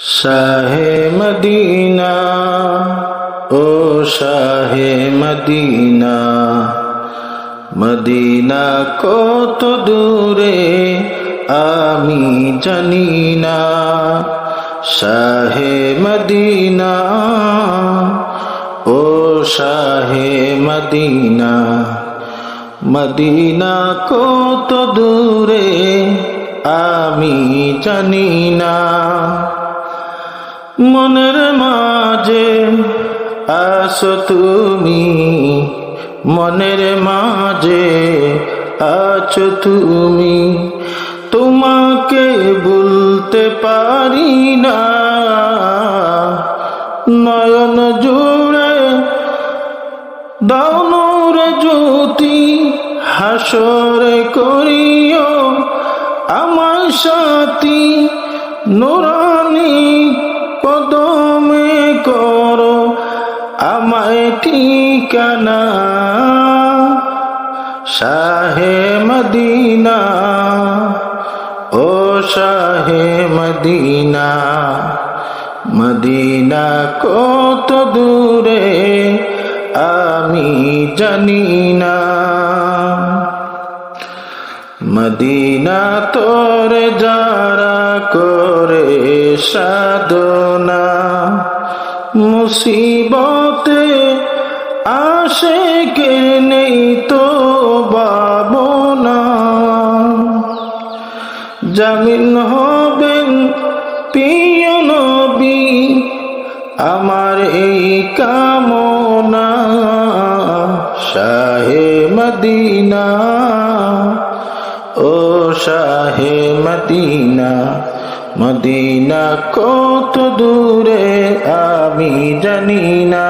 শাহে Medina, ও শাহে Medina Medina কত দূরে আমি জানি না। শাহে মদিনা, ও শাহে মদিনা মদিনা কত দূরে আমি জানি না। মনের মাঝে আসো তুমি, মনের মাঝে আছো তুমি। তোমাকে বলতে পারি না, নয়ন জুড়ে দাউনুর জ্যোতি হাসরে করিও আমার সাথী, নোরানি কদমে করো আমায় ঠিকানা। শাহে মদিনা, ও শাহে মদিনা মদিনা কত দূরে আমি জানি না। মদিনা তোর যারা করে সাধনা মুসিবতে আসে কে নেই তো বাবনা। জামিন হবেন প্রিয় নবী, আমার এই কামনা। শাহে মদিনা, ও শাহে মদিনা মদিনা কত দূরে আমি জানি না।